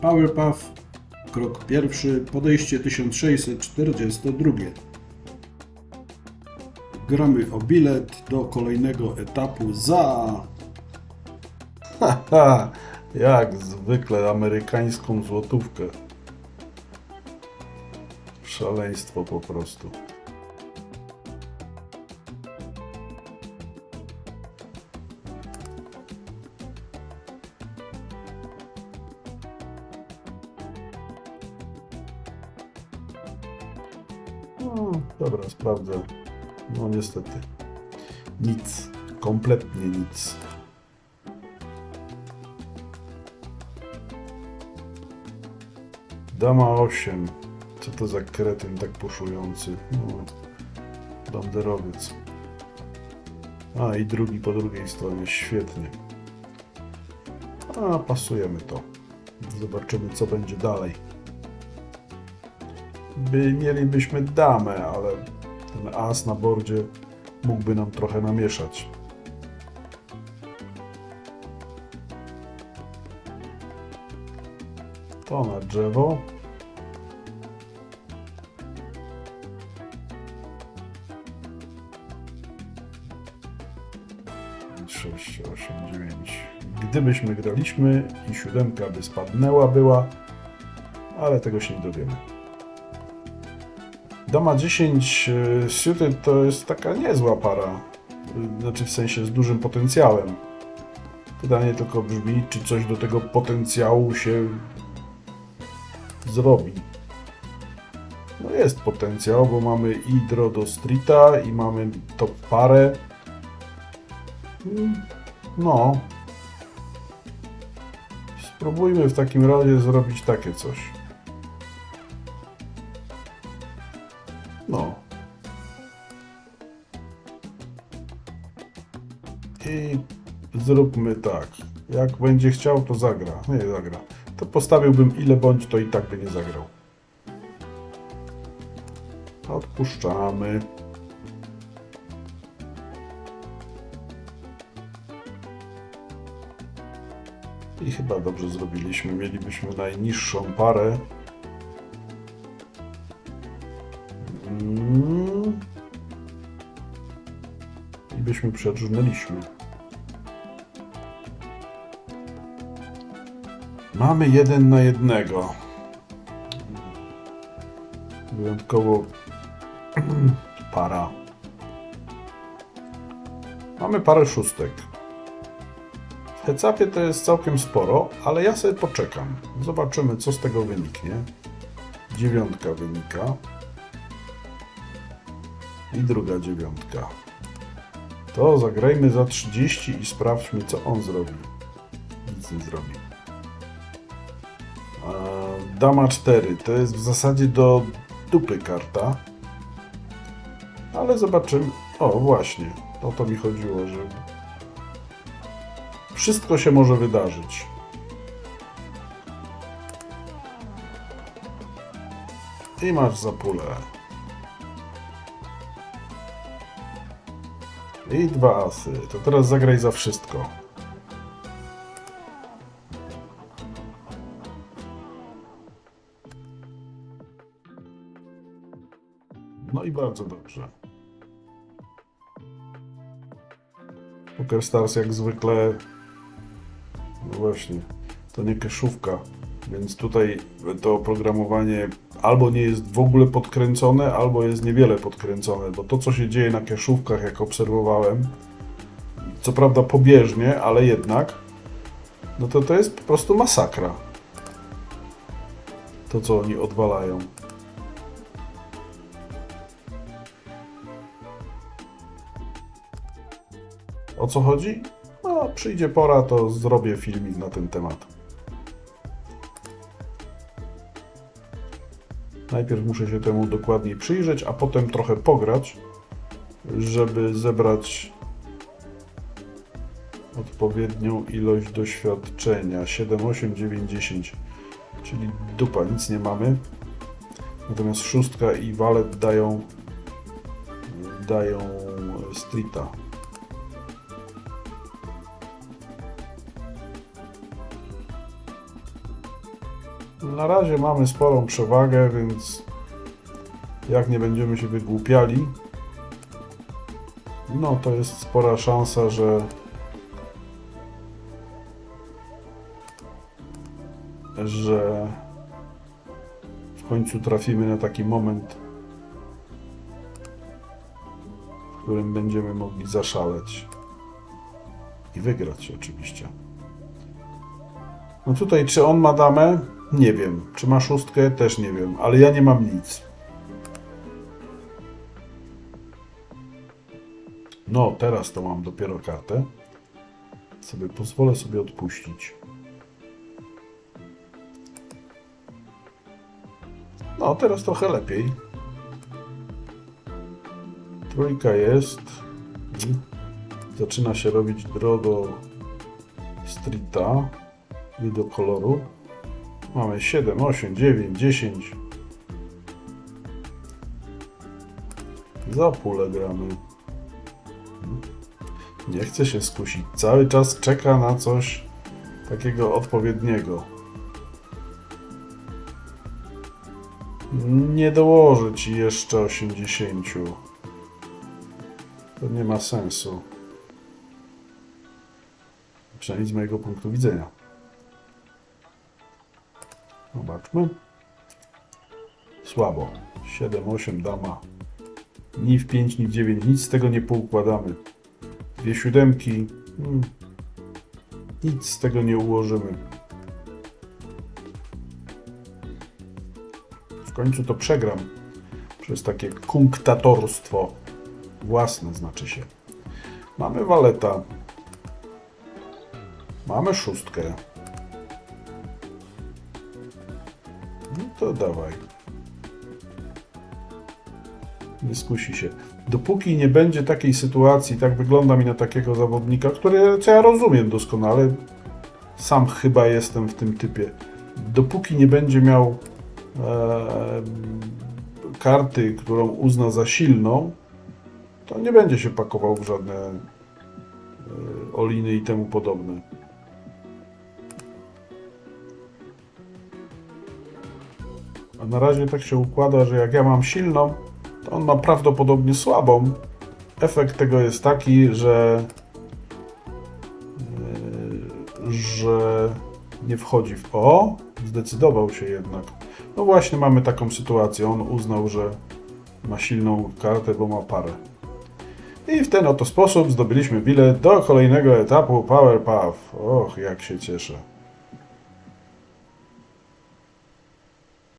Powerpuff, krok pierwszy, podejście 1642. Gramy o bilet do kolejnego etapu za Haha, jak zwykle amerykańską złotówkę. Szaleństwo po prostu. No, dobra, sprawdzę. No niestety. Nic. Kompletnie nic. Dama 8. Co to za kretyn tak puszujący? No, banderowiec. A i drugi po drugiej stronie. Świetnie. A, pasujemy to. Zobaczymy, co będzie dalej. By, mielibyśmy damę, ale ten as na bordzie mógłby nam trochę namieszać. To na drzewo. Sześć, osiem, dziewięć. Gdybyśmy graliśmy i siódemka by spadnęła była, ale tego się nie dowiemy. Dama 10 e, suited to jest taka niezła para. Y, Znaczy w sensie z dużym potencjałem. Pytanie tylko brzmi, czy coś do tego potencjału się zrobi. No jest potencjał, bo mamy i do streeta i mamy top parę. Mm, No. Spróbujmy w takim razie zrobić takie coś. Zróbmy tak. Jak będzie chciał, to zagra. Nie zagra. To postawiłbym ile bądź, to i tak by nie zagrał. Odpuszczamy. I chyba dobrze zrobiliśmy. Mielibyśmy najniższą parę. Mm. I byśmy przedrżnęliśmy. Mamy jeden na jednego. Wyjątkowo para. Mamy parę szóstek. W hecapie to jest całkiem sporo, ale ja sobie poczekam. Zobaczymy, co z tego wyniknie. Dziewiątka wynika. I druga dziewiątka. To zagrajmy za 30 i sprawdźmy, co on zrobi. Nic nie zrobi. Dama 4 to jest w zasadzie do dupy karta. Ale zobaczymy. O, właśnie. O to mi chodziło, że wszystko się może wydarzyć. I masz za pulę. I dwa asy. To teraz zagraj za wszystko. No i bardzo dobrze. Poker Stars jak zwykle. No właśnie, to nie keszówka, więc tutaj to oprogramowanie albo nie jest w ogóle podkręcone, albo jest niewiele podkręcone, bo to co się dzieje na keszówkach, jak obserwowałem, co prawda pobieżnie, ale jednak, no to to jest po prostu masakra. To co oni odwalają. O co chodzi? No, przyjdzie pora, to zrobię filmik na ten temat. Najpierw muszę się temu dokładniej przyjrzeć, a potem trochę pograć, żeby zebrać odpowiednią ilość doświadczenia. 7, 8, 9, 10. Czyli dupa, nic nie mamy. Natomiast szóstka i walet dają dają streeta. Na razie mamy sporą przewagę, więc jak nie będziemy się wygłupiali, no to jest spora szansa, że że w końcu trafimy na taki moment, w którym będziemy mogli zaszaleć i wygrać oczywiście. No tutaj, czy on ma damę? Nie wiem. Czy ma szóstkę? Też nie wiem, ale ja nie mam nic. No, teraz to mam dopiero kartę. Sobie pozwolę sobie odpuścić. No, teraz trochę lepiej. Trójka jest. Zaczyna się robić drogo streeta i do koloru. Mamy 7, 8, 9, 10. Za pulę gramy. Nie chce się skusić. Cały czas czeka na coś takiego odpowiedniego. Nie dołoży ci jeszcze 80. To nie ma sensu. Przynajmniej z mojego punktu widzenia. Zobaczmy. Słabo. 7, 8 dama. Ni w 5, ni w 9. Nic z tego nie poukładamy. Dwie siódemki. Hmm. Nic z tego nie ułożymy. W końcu to przegram. Przez takie kunktatorstwo. Własne znaczy się. Mamy waleta. Mamy szóstkę. To dawaj. Nie skusi się. Dopóki nie będzie takiej sytuacji, tak wygląda mi na takiego zawodnika, który, co ja rozumiem doskonale, sam chyba jestem w tym typie. Dopóki nie będzie miał e, karty, którą uzna za silną, to nie będzie się pakował w żadne e, oliny i temu podobne. A na razie tak się układa, że jak ja mam silną, to on ma prawdopodobnie słabą. Efekt tego jest taki, że yy, że nie wchodzi w o, zdecydował się jednak. No właśnie mamy taką sytuację. On uznał, że ma silną kartę, bo ma parę. I w ten oto sposób zdobyliśmy bilet do kolejnego etapu Power Puff. Och, jak się cieszę.